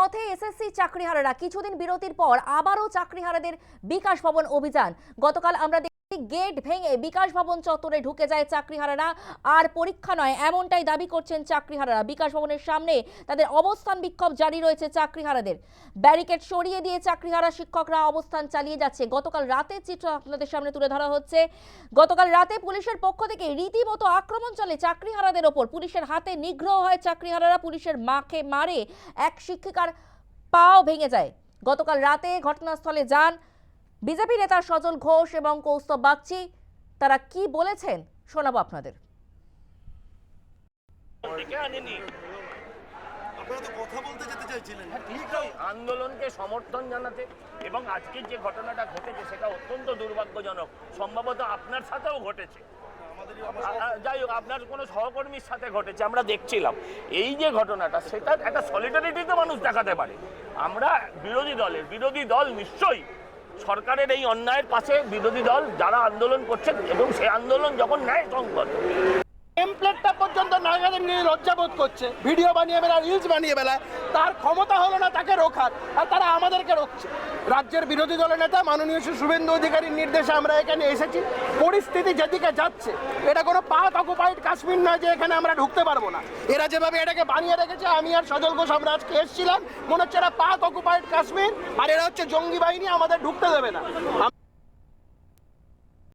পথে এসএসসি চাকরিহারারা কিছুদিন বিরতির পর আবারও চাকরিহারাদের বিকাশ ভবন অভিযান। গতকাল আমরা গেট ভেঙে বিকাশ ভবন চত্বরে ঢুকে যায় চাকরিহারারা, আর পরীক্ষা নয়, এমনটাই দাবি করছেন চাকরিহারারা। বিকাশ ভবনের সামনে তাদের অবস্থান বিক্ষোভ জারি রয়েছে চাকরিহারাদের। ব্যারিকেড সরিয়ে দিয়ে চাকরিহারা শিক্ষকরা অবস্থান চালিয়ে যাচ্ছে। গতকাল রাতের চিত্র আপনাদের সামনে তুলে ধরা হচ্ছে। গতকাল রাতে পুলিশের পক্ষ থেকে রীতিমতো আক্রমণ চলে চাকরিহারাদের ওপর। পুলিশের হাতে নিগ্রহ হয় চাকরিহারারা, পুলিশের মাকে মারে এক শিক্ষিকার পাও ভেঙে যায়। গতকাল রাতে ঘটনাস্থলে যান বিজেপি নেতা সজল ঘোষ এবং কৌস্তব বাগচি তারা কি বলেছেন শোনাবো আপনাদের। ডেকে আনেনি। আপনারা তো কথা বলতে চাইছিলেন। নিশ্চয়ই আন্দোলনকে সমর্থন জানাতে এবং আজকের যে ঘটনাটা ঘটেছে সেটা অত্যন্ত দুর্ভাগ্যজনক। সম্ভবত আপনার সাথেও ঘটেছে। যাই হোক আপনার কোনো সহকর্মীর সাথে ঘটেছে আমরা দেখছিলাম। এই যে ঘটনাটা সেটা একটা সলিডারিটি তো মানুষ দেখাতে পারে। আমরা বিরোধী দলের বিরোধী দল নিশ্চয়ই সরকারের এই অন্যায়ের পাশে বিরোধী দল যারা আন্দোলন করছে এবং সেই আন্দোলন যখন ন্যায় সংগত টেমপ্লেটটা পর্যন্ত নাগাদের নিয়ে লজ্জাবোধ করছে। ভিডিও বানিয়ে বেলা রিলস বানিয়ে বেলায় তার ক্ষমতা হলো না তাকে রোখার, আর তারা আমাদেরকে রোখছে। রাজ্যের বিরোধী দলের নেতা মাননীয় শ্রী শুভেন্দু অধিকারীর নির্দেশে আমরা এখানে এসেছি। পরিস্থিতি যেদিকে যাচ্ছে, এটা কোনো পাক অকুপাইড কাশ্মীর নয় যে এখানে আমরা ঢুকতে পারব না। এরা যেভাবে এটাকে বানিয়ে রেখেছে, আমি আর সজল ঘোষ আমরা আজকে এসেছিলাম। মনে হচ্ছে এরা অকুপাইড কাশ্মীর আর এরা হচ্ছে জঙ্গি বাহিনী আমাদের ঢুকতে দেবে না।